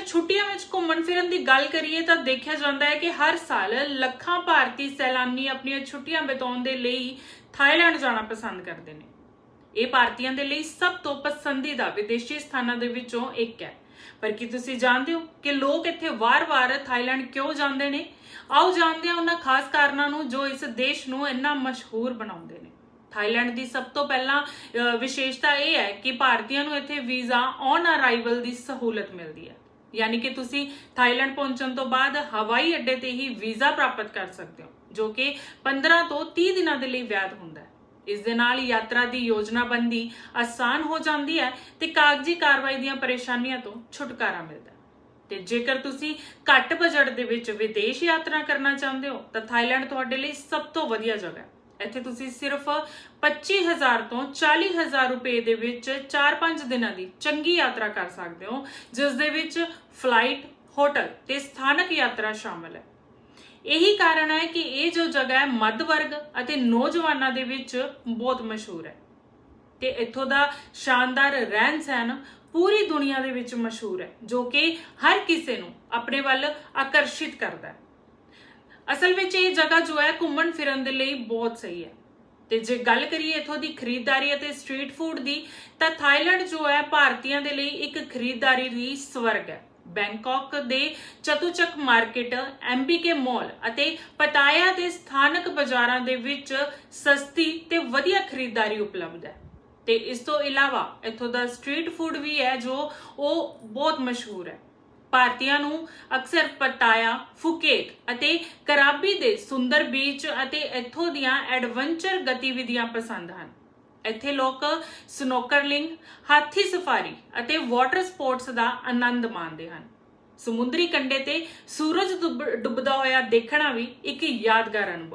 ਜੇਕਰ ਛੁੱਟੀਆਂ ਵਿੱਚ ਘੁੰਮਣ ਫਿਰਨ ਦੀ ਗੱਲ ਕਰੀਏ ਤਾਂ ਦੇਖਿਆ ਜਾਂਦਾ ਹੈ ਕਿ ਹਰ ਸਾਲ ਲੱਖਾਂ ਭਾਰਤੀ ਸੈਲਾਨੀ ਆਪਣੀਆਂ ਛੁੱਟੀਆਂ ਬਿਤਾਉਣ ਦੇ ਲਈ ਥਾਈਲੈਂਡ ਜਾਣਾ ਪਸੰਦ ਕਰਦੇ ਨੇ। ਇਹ ਭਾਰਤੀਆਂ ਦੇ ਲਈ ਸਭ ਤੋਂ ਪਸੰਦੀਦਾ ਵਿਦੇਸ਼ੀ ਸਥਾਨਾਂ ਦੇ ਵਿੱਚੋਂ ਇੱਕ ਹੈ। ਪਰ ਕੀ ਤੁਸੀਂ ਜਾਣਦੇ ਹੋ ਕਿ ਲੋਕ ਇੱਥੇ ਵਾਰ-ਵਾਰ ਥਾਈਲੈਂਡ ਕਿਉਂ ਜਾਂਦੇ ਨੇ? ਆਓ ਜਾਣਦੇ ਹਾਂ ਉਹਨਾਂ ਖਾਸ ਕਾਰਨਾਂ ਨੂੰ ਜੋ ਇਸ ਦੇਸ਼ ਨੂੰ ਇੰਨਾ ਮਸ਼ਹੂਰ ਬਣਾਉਂਦੇ ਨੇ। ਥਾਈਲੈਂਡ ਦੀ ਸਭ ਤੋਂ ਪਹਿਲਾਂ ਵਿਸ਼ੇਸ਼ਤਾ ਇਹ ਹੈ ਕਿ ਭਾਰਤੀਆਂ ਨੂੰ ਇੱਥੇ ਵੀਜ਼ਾ ਔਨ ਅਰਾਈਵਲ ਦੀ ਸਹੂਲਤ ਮਿਲਦੀ ਹੈ। ਯਾਨੀ ਕਿ ਤੁਸੀਂ ਥਾਈਲੈਂਡ ਪਹੁੰਚਣ ਤੋਂ ਬਾਅਦ ਹਵਾਈ ਅੱਡੇ ਤੇ ਹੀ ਵੀਜ਼ਾ ਪ੍ਰਾਪਤ ਕਰ ਸਕਦੇ ਹੋ, ਜੋ ਕਿ 15 ਤੋਂ 30 ਦਿਨਾਂ ਦੇ ਲਈ ਵੈਧ ਹੁੰਦਾ ਹੈ। ਇਸ ਦੇ ਨਾਲ ਯਾਤਰਾ ਦੀ ਯੋਜਨਾਬੰਦੀ ਆਸਾਨ ਹੋ ਜਾਂਦੀ ਹੈ ਤੇ ਕਾਗਜ਼ੀ ਕਾਰਵਾਈ ਦੀਆਂ ਪਰੇਸ਼ਾਨੀਆਂ ਤੋਂ ਛੁਟਕਾਰਾ ਮਿਲਦਾ ਹੈ। ਤੇ ਜੇਕਰ ਤੁਸੀਂ ਘੱਟ ਬਜਟ ਦੇ ਵਿੱਚ ਵਿਦੇਸ਼ ਯਾਤਰਾ ਕਰਨਾ ਚਾਹੁੰਦੇ ਹੋ, ਤਾਂ ਥਾਈਲੈਂਡ ਤੁਹਾਡੇ ਲਈ ਸਭ ਤੋਂ ਵਧੀਆ ਜਗ੍ਹਾ ਹੈ। ਇੱਥੇ ਤੁਸੀਂ ਸਿਰਫ 25000 ਤੋਂ 40000 ਰੁਪਏ ਦੇ ਵਿੱਚ 4-5 ਦਿਨਾਂ ਦੀ ਚੰਗੀ ਯਾਤਰਾ ਕਰ ਸਕਦੇ ਹੋ, ਜਿਸ ਦੇ ਵਿੱਚ ਫਲਾਈਟ ਹੋਟਲ ਤੇ ਸਥਾਨਕ ਯਾਤਰਾ ਸ਼ਾਮਲ ਹੈ। ਇਹੀ ਕਾਰਨ ਹੈ ਕਿ ਇਹ ਜੋ ਜਗ੍ਹਾ ਹੈ, ਮੱਧ ਵਰਗ ਅਤੇ ਨੌਜਵਾਨਾਂ ਦੇ ਵਿੱਚ ਬਹੁਤ ਮਸ਼ਹੂਰ ਹੈ। ਤੇ ਇੱਥੋਂ ਦਾ ਸ਼ਾਨਦਾਰ ਰਹਿਣ ਸਹਿਣ ਪੂਰੀ ਦੁਨੀਆ ਦੇ ਵਿੱਚ ਮਸ਼ਹੂਰ ਹੈ, ਜੋ ਕਿ ਹਰ ਕਿਸੇ ਨੂੰ ਆਪਣੇ ਵੱਲ ਆਕਰਸ਼ਿਤ ਕਰਦਾ ਹੈ। ਅਸਲ ਵਿੱਚ ਇਹ ਜਗ੍ਹਾ ਜੋ ਹੈ ਘੁੰਮਣ ਫਿਰਨ ਦੇ ਲਈ ਬਹੁਤ ਸਹੀ ਹੈ। ਤੇ ਜੇ ਗੱਲ ਕਰੀਏ ਇਥੋਂ ਦੀ ਖਰੀਦਦਾਰੀ ਅਤੇ ਸਟਰੀਟ ਫੂਡ ਦੀ, ਤਾਂ ਥਾਈਲੈਂਡ ਜੋ ਹੈ ਭਾਰਤੀਆਂ ਦੇ ਲਈ ਇੱਕ ਖਰੀਦਦਾਰੀ ਦੀ ਸਵਰਗ ਹੈ। ਬੈਂਕਾਕ ਦੇ ਚਤੁਚਕ ਮਾਰਕੀਟ ਐਮਬੀਕੇ ਮਾਲ ਅਤੇ ਪਟਾਇਆ ਦੇ ਸਥਾਨਕ ਬਾਜ਼ਾਰਾਂ ਦੇ ਵਿੱਚ ਸਸਤੀ ਤੇ ਵਧੀਆ ਖਰੀਦਦਾਰੀ ਉਪਲਬਧ ਹੈ। ਤੇ ਇਸ ਤੋਂ ਇਲਾਵਾ ਇੱਥੋਂ ਦਾ ਸਟਰੀਟ ਫੂਡ ਵੀ ਹੈ ਜੋ ਉਹ ਬਹੁਤ ਮਸ਼ਹੂਰ ਹੈ। ਭਾਰਤੀਆਂ ਨੂੰ ਅਕਸਰ ਪਟਾਇਆ, ਫੁਕੇਟ ਅਤੇ ਕਰਾਬੀ ਦੇ ਸੁੰਦਰ ਬੀਚ ਅਤੇ ਇੱਥੋਂ ਦੀਆਂ ਐਡਵੈਂਚਰ ਗਤੀਵਿਧੀਆਂ ਪਸੰਦ ਹਨ। ਇੱਥੇ ਲੋਕ ਸਨੋਕਰਲਿੰਗ, ਹਾਥੀ ਸਫਾਰੀ ਅਤੇ ਵਾਟਰ ਸਪੋਰਟਸ ਦਾ ਆਨੰਦ ਮਾਣਦੇ ਹਨ। ਸਮੁੰਦਰੀ ਕੰਢੇ ਤੇ ਸੂਰਜ ਡੁੱਬ- ਡੁੱਬਦਾ ਹੋਇਆ ਦੇਖਣਾ ਵੀ ਇੱਕ ਯਾਦਗਾਰ ਅਨੁਭਵ